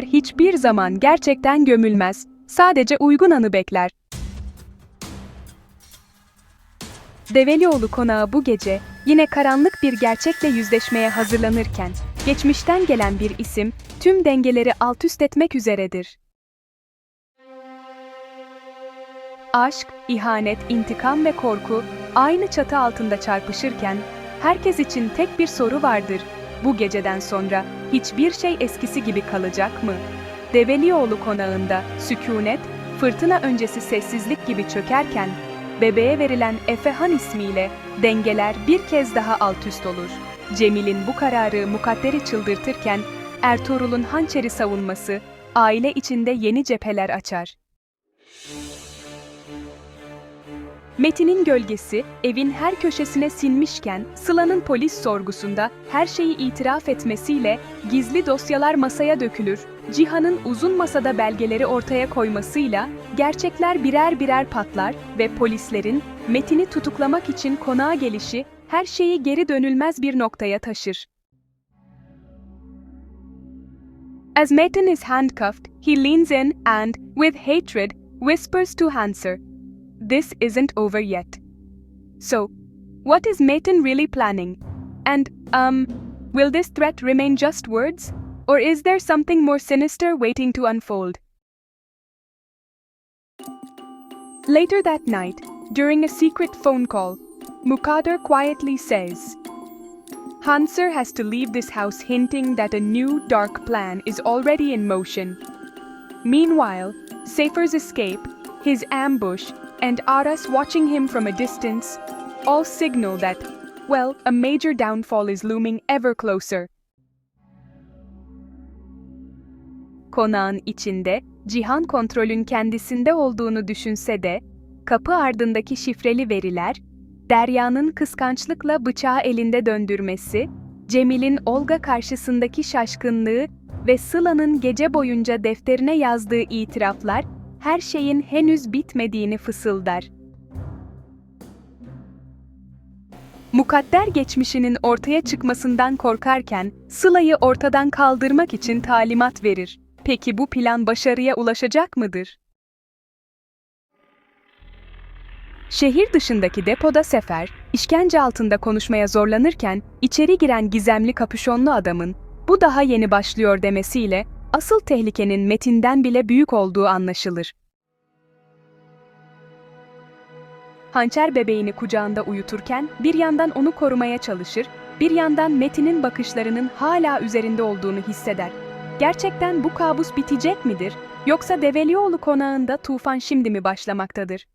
hiçbir zaman gerçekten gömülmez. Sadece uygun anı bekler. Develioğlu konağı bu gece yine karanlık bir gerçekle yüzleşmeye hazırlanırken geçmişten gelen bir isim tüm dengeleri alt üst etmek üzeredir. Aşk, ihanet, intikam ve korku aynı çatı altında çarpışırken herkes için tek bir soru vardır. Bu geceden sonra hiçbir şey eskisi gibi kalacak mı? Develioğlu konağında sükunet, fırtına öncesi sessizlik gibi çökerken bebeğe verilen Efehan ismiyle dengeler bir kez daha alt üst olur. Cemil'in bu kararı mukadderi çıldırtırken Ertuğrul'un hançeri savunması aile içinde yeni cepheler açar. Metin'in gölgesi evin her köşesine sinmişken Sıla'nın polis sorgusunda her şeyi itiraf etmesiyle gizli dosyalar masaya dökülür. Cihan'ın uzun masada belgeleri ortaya koymasıyla gerçekler birer birer patlar ve polislerin Metin'i tutuklamak için konağa gelişi her şeyi geri dönülmez bir noktaya taşır. As Metin is handcuffed, he leans in and, with hatred, whispers to Hanser, This isn't over yet. So, what is Metin really planning? And, um, will this threat remain just words? Or is there something more sinister waiting to unfold? Later that night, during a secret phone call, Mukader quietly says, Hanser has to leave this house hinting that a new dark plan is already in motion. Meanwhile, Safer's escape, his ambush, and Aras watching him from a distance all signal that, well, a major downfall is looming ever closer. Konağın içinde, Cihan kontrolün kendisinde olduğunu düşünse de, kapı ardındaki şifreli veriler, Derya'nın kıskançlıkla bıçağı elinde döndürmesi, Cemil'in Olga karşısındaki şaşkınlığı ve Sıla'nın gece boyunca defterine yazdığı itiraflar, her şeyin henüz bitmediğini fısıldar. Mukadder geçmişinin ortaya çıkmasından korkarken Sıla'yı ortadan kaldırmak için talimat verir. Peki bu plan başarıya ulaşacak mıdır? Şehir dışındaki depoda Sefer, işkence altında konuşmaya zorlanırken içeri giren gizemli kapüşonlu adamın bu daha yeni başlıyor demesiyle asıl tehlikenin Metin'den bile büyük olduğu anlaşılır. Hançer bebeğini kucağında uyuturken bir yandan onu korumaya çalışır, bir yandan Metin'in bakışlarının hala üzerinde olduğunu hisseder. Gerçekten bu kabus bitecek midir? Yoksa Develioğlu konağında tufan şimdi mi başlamaktadır?